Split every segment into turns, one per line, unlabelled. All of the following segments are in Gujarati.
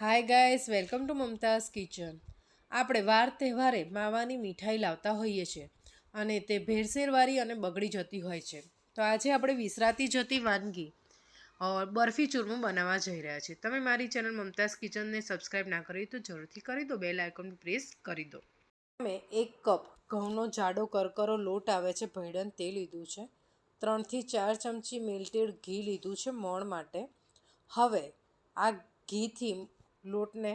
Hi guys welcome to Mumtaz kitchen આપણે વાર તહેવારે માવાની મીઠાઈ લાવતા હોઈએ છીએ અને તે ભેળસેરવાળી અને બગડી જતી હોય છે. તો આજે આપણે વિસરાતી જતી વાનગી બરફી ચૂરમું બનાવવા જઈ રહ્યા છીએ. તમે મારી ચેનલ મમતાઝ કિચનને સબસ્ક્રાઈબ ના કરી તો જરૂરથી કરી દો બેલ આઇકોન પ્રેસ કરી દો. અમે એક કપ ઘઉંનો જાડો કરકરો લોટ આવે છે ભૈડન તે લીધું છે. ત્રણથી ચાર ચમચી મેલ્ટેડ ઘી લીધું છે મોણ માટે. હવે આ ઘીથી લોટને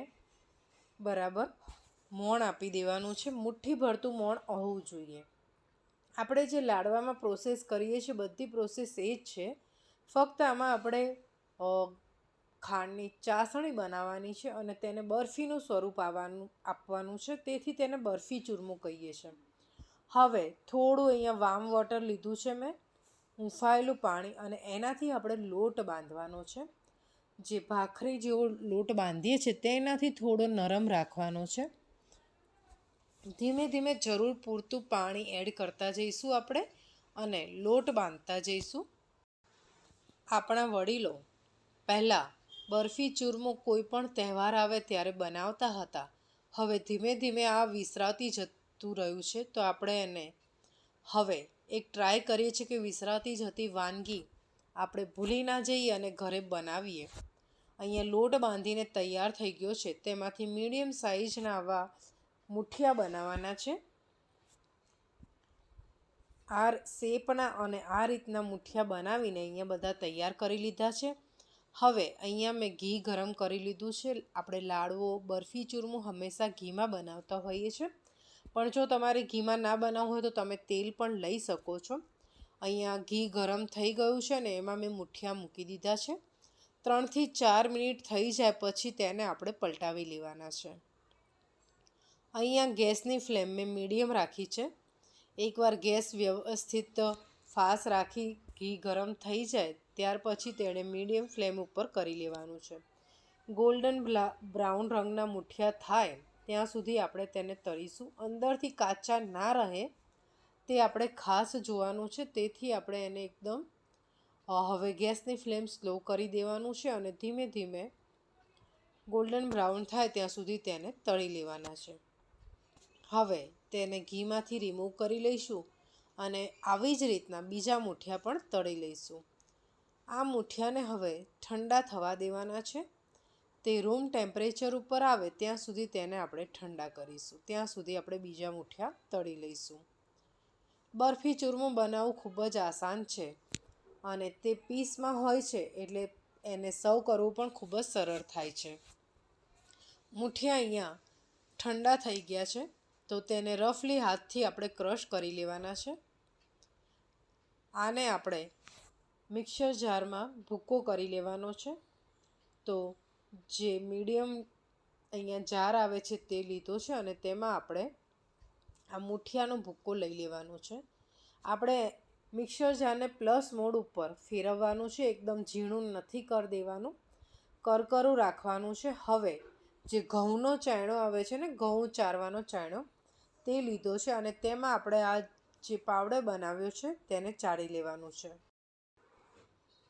બરાબર મોણ આપી દેવાનું છે. મુઠ્ઠી ભરતું મોણ હોવું જોઈએ. આપણે જે લાડવામાં પ્રોસેસ કરીએ છીએ, બધી પ્રોસેસ એ જ છે. ફક્ત આમાં આપણે ખાંડની ચાસણી બનાવવાની છે અને તેને બરફીનું સ્વરૂપ આવવાનું, આપવાનું છે. તેથી તેને બરફી ચૂરમું કહીએ છીએ હવે થોડું અહીંયા વામ વોટર લીધું છે મેં. હુંફાયેલું પાણી અને એનાથી આપણે લોટ બાંધવાનો છે. જે ભાખરી જેવો લોટ બાંધીએ છીએ તેનાથી થોડો નરમ રાખવાનો છે. ધીમે ધીમે જરૂર પૂરતું પાણી એડ કરતા જઈશું આપણે અને લોટ બાંધતા જઈશું. આપણા વડીલો પહેલાં બરફી ચૂરમો કોઈ પણ તહેવાર આવે ત્યારે બનાવતા હતા. હવે ધીમે ધીમે આ વિસરાતી જતું રહ્યું છે તો આપણે એને હવે એક ટ્રાય કરીએ છીએ કે વિસરાતી જતી વાનગી. આપણે ભૂલી ના જઈએ અને ઘરે બનાવીએ. અહીંયા લોટ બાંધીને તૈયાર થઈ ગયો છે. તેમાંથી મીડિયમ સાઇઝના આવા મુઠિયા બનાવવાના છે. આ શેપના અને આ રીતના મુઠિયા બનાવીને અહીંયા બધા તૈયાર કરી લીધા છે. હવે અહીંયા મેં ઘી ગરમ કરી લીધું છે. આપણે લાડવો, બરફી, ચૂરમું હંમેશા ઘીમાં બનાવતા હોઈએ છીએ પણ જો તમારે ઘીમાં ના બનાવવું હોય તો તમે તેલ પણ લઈ શકો છો. અહીંયા ઘી ગરમ થઈ ગયું છે ને એમાં મેં મુઠિયા મૂકી દીધા છે. ત્રણથી ચાર મિનિટ થઈ જાય પછી તેને આપણે પલટાવી લેવાના છે. અહીંયા ગેસની ફ્લેમ મેં મીડિયમ રાખી છે. એકવાર ગેસ વ્યવસ્થિત ફાસ રાખી ઘી ગરમ થઈ જાય ત્યાર પછી તેણે મીડિયમ ફ્લેમ ઉપર કરી લેવાનું છે. ગોલ્ડન બ્રાઉન રંગના મુઠિયા થાય ત્યાં સુધી આપણે તેને તળીશું. અંદરથી કાચા ના રહે તે આપણે ખાસ જોવાનું છે. તેથી આપણે એને એકદમ હવે ગેસની ફ્લેમ સ્લો કરી દેવાનું છે અને ધીમે ધીમે ગોલ્ડન બ્રાઉન થાય ત્યાં સુધી તેને તળી લેવાના છે. હવે તેને ઘીમાંથી રિમૂવ કરી લઈશું અને આવી જ રીતના બીજા મૂઠિયા પણ તળી લઈશું. આ મૂઠિયાને હવે ઠંડા થવા દેવાના છે. તે રૂમ ટેમ્પરેચર ઉપર આવે ત્યાં સુધી તેને આપણે ઠંડા કરીશું. ત્યાં સુધી આપણે બીજા મૂઠિયા તળી લઈશું. બરફી ચૂરમો બનાવવું ખૂબ જ આસાન છે. અને તે પીસમાં હોય છે એટલે એને સર્વ કરવું પણ ખૂબ જ સરળ થાય છે. મુઠિયા અહીંયા ઠંડા થઈ ગયા છે, તો તેને રફલી હાથથી આપણે ક્રશ કરી લેવાના છે. આને આપણે મિક્સર જારમાં ભૂક્કો કરી લેવાનો છે. તો જે મીડિયમ અહીંયા જાર આવે છે તે લીધો છે અને તેમાં આપણે આ મુઠિયાનો ભૂકો લઈ લેવાનો છે. આપણે મિક્સર જારને પ્લસ મોડ ઉપર ફેરવવાનું છે, એકદમ ઝીણું નથી કરી દેવાનું. કરકરું રાખવાનું છે. હવે જે ઘઉંનો ચાયણો આવે છે ને, ઘઉં ચારવાનો ચાયણો, તે લીધો છે અને તેમાં આપણે આ જે પાવડર બનાવ્યો છે, તેને ચાળી લેવાનું છે.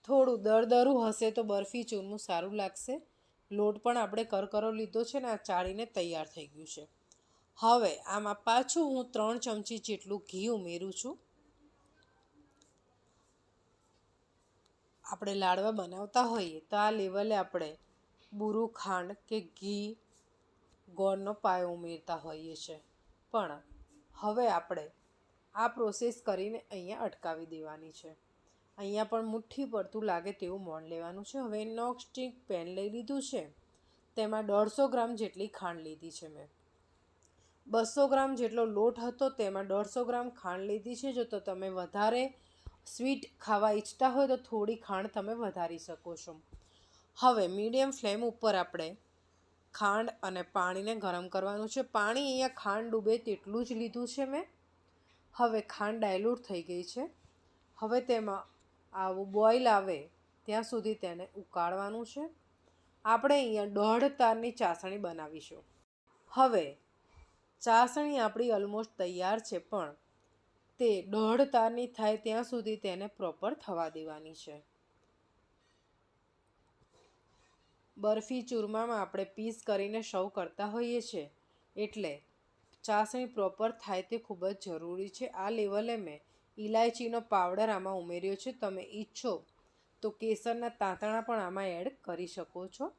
થોડું દરદરું હશે તો બરફી ચૂરમું સારું લાગશે. લોટ પણ આપણે કરકરો લીધો છે ને, આ ચાળીને તૈયાર થઈ ગયું છે. હવે આમાં પાછું હું ત્રણ ચમચી જેટલું ઘી ઉમેરું છું. આપણે લાડવા બનાવતા હોઈએ, તો આ લેવલે આપણે બુરું, ખાંડ કે ઘી ગોળનો પાયો ઉમેરતા હોઈએ છીએ પણ હવે આપણે આ પ્રોસેસ કરીને અહીંયા અટકાવી દેવાની છે. અહીંયા પણ મુઠ્ઠી પડતું લાગે તેવું મોણ લેવાનું છે. હવે નોક સ્ટીક પેન લઈ લીધું છે. તેમાં દોઢસો ગ્રામ જેટલી ખાંડ લીધી છે મેં. બસો ગ્રામ જેટલો લોટ હતો, તેમાં દોઢસો ગ્રામ ખાંડ લીધી છે. જો તો તમે વધારે સ્વીટ ખાવા ઈચ્છતા હોય તો થોડી ખાંડ તમે વધારી શકો છો. હવે મીડિયમ ફ્લેમ ઉપર આપણે ખાંડ અને પાણીને ગરમ કરવાનું છે. પાણી અહીંયા ખાંડ ડૂબે તેટલું જ લીધું છે મેં. હવે ખાંડ ડાયલ્યુટ થઈ ગઈ છે. હવે તેમાં આવું બોઇલ આવે ત્યાં સુધી તેને ઉકાળવાનું છે. આપણે અહીંયા દોઢ તારની ચાસણી બનાવીશું. હવે ચાસણી આપણી ઓલમોસ્ટ તૈયાર છે પણ તે દોઢ તારની થાય ત્યાં સુધી તેને પ્રોપર થવા દેવાની છે. બરફી ચૂરમામાં આપણે પીસ કરીને સર્વ કરતા હોઈએ છીએ એટલે ચાસણી પ્રોપર થાય તે ખૂબ જ જરૂરી છે. આ લેવલે મેં ઇલાયચીનો પાવડર આમાં ઉમેર્યો છે. તમે ઈચ્છો તો કેસરના તાંતણા પણ આમાં એડ કરી શકો છો.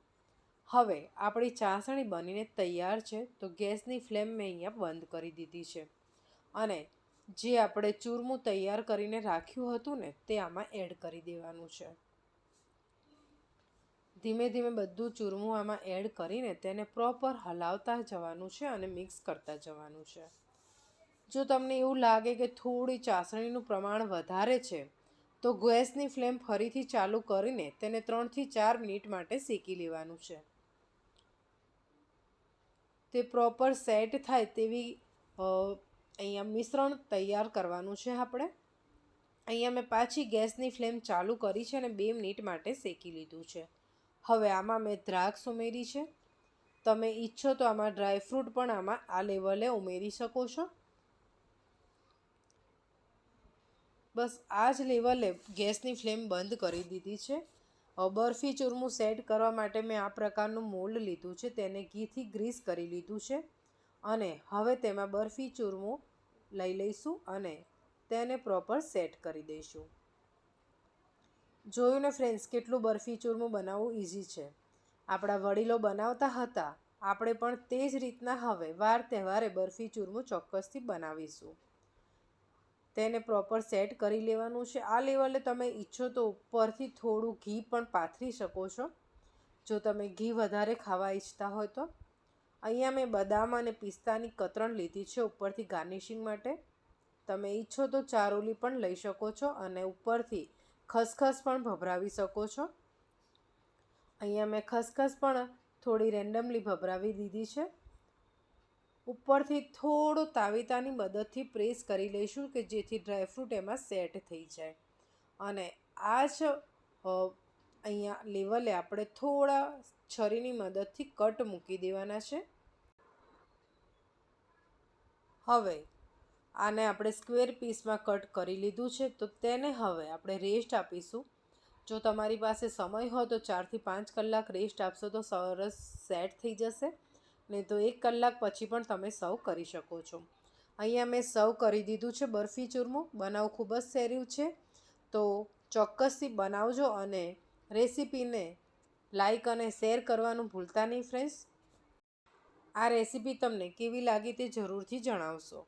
હવે આપણી ચાસણી બનીને તૈયાર છે, તો ગેસની ફ્લેમ મેં અહીંયા બંધ કરી દીધી છે. અને જે આપણે ચૂરમું તૈયાર કરીને રાખ્યું હતું ને, તે આમાં એડ કરી દેવાનું છે. ધીમે ધીમે બધું ચૂરમું આમાં એડ કરીને તેને પ્રોપર હલાવતા જવાનું છે અને મિક્સ કરતા જવાનું છે. જો તમને એવું લાગે કે થોડી ચાસણીનું પ્રમાણ વધારે છે, તો ગેસની ફ્લેમ ફરીથી ચાલુ કરીને તેને ત્રણથી ચાર મિનિટ માટે શેકી લેવાનું છે. તે પ્રોપર સેટ થાય તેવી અહીંયા મિશ્રણ તૈયાર કરવાનું છે આપણે. અહીંયા મેં પાછી ગેસની ફ્લેમ ચાલુ કરી છે અને બે મિનિટ માટે શેકી લીધું છે. હવે આમાં મેં દ્રાક્ષ ઉમેરી છે. તમે ઈચ્છો તો આમાં ડ્રાયફ્રૂટ પણ આમાં આ લેવલે ઉમેરી શકો છો. બસ આ જ લેવલે ગેસની ફ્લેમ બંધ કરી દીધી છે. બરફી ચૂરમું સેટ કરવા માટે મેં આ પ્રકારનું મોલ્ડ લીધું છે. તેને ઘીથી ગ્રીસ કરી લીધું છે. અને હવે તેમાં બરફી ચૂરમું લઈ લઈશું અને તેને પ્રોપર સેટ કરી દઈશું. જોયું ને ફ્રેન્ડ્સ કેટલું બરફી ચૂરમું બનાવવું ઇઝી છે. આપણા વડીલો બનાવતા હતા. આપણે પણ તે જ રીતના હવે વાર તહેવારે બરફી ચૂરમું ચોક્કસથી બનાવીશું. તેને પ્રોપર સેટ કરી લેવાનું છે. આ લેવલે તમે ઈચ્છો તો ઉપરથી થોડું ઘી પણ પાથરી શકો છો. જો તમે ઘી વધારે ખાવા ઈચ્છતા હોય તો. અહીંયા મેં બદામ અને પિસ્તાની કતરણ લીધી છે ઉપરથી ગાર્નિશિંગ માટે. તમે ઈચ્છો તો ચારોલી પણ લઈ શકો છો અને ઉપરથી ખસખસ પણ ભભરાવી શકો છો. અહીંયા મેં ખસખસ પણ થોડી રેન્ડમલી ભભરાવી દીધી છે. ઉપરથી થોડો તાવીતાની મદદથી પ્રેસ કરી લઈશું કે જેથી ડ્રાયફ્રૂટ એમાં સેટ થઈ જાય. અને આ જ અહીંયા લેવલે આપણે થોડા છરીની મદદથી કટ મૂકી દેવાના છે. હવે આને આપણે સ્ક્વેર પીસમાં કટ કરી લીધું છે, તો તેને હવે આપણે રેસ્ટ આપીશું. જો તમારી પાસે સમય હોય તો ચારથી પાંચ કલાક રેસ્ટ આપશો તો સરસ સેટ થઈ જશે. નહીં તો એક કલાક પછી પણ તમે સર્વ કરી શકો છો. અહીંયા મેં સર્વ કરી દીધું છે બરફી ચૂરમું. બનાવ ખૂબ જ સહેલું છે. તો ચોક્કસથી બનાવજો અને રેસીપીને લાઈક અને શેર કરવાનું ભૂલતા નહીં ફ્રેન્ડ્સ આ રેસીપી તમને કેવી લાગી તે જરૂરથી જણાવશો.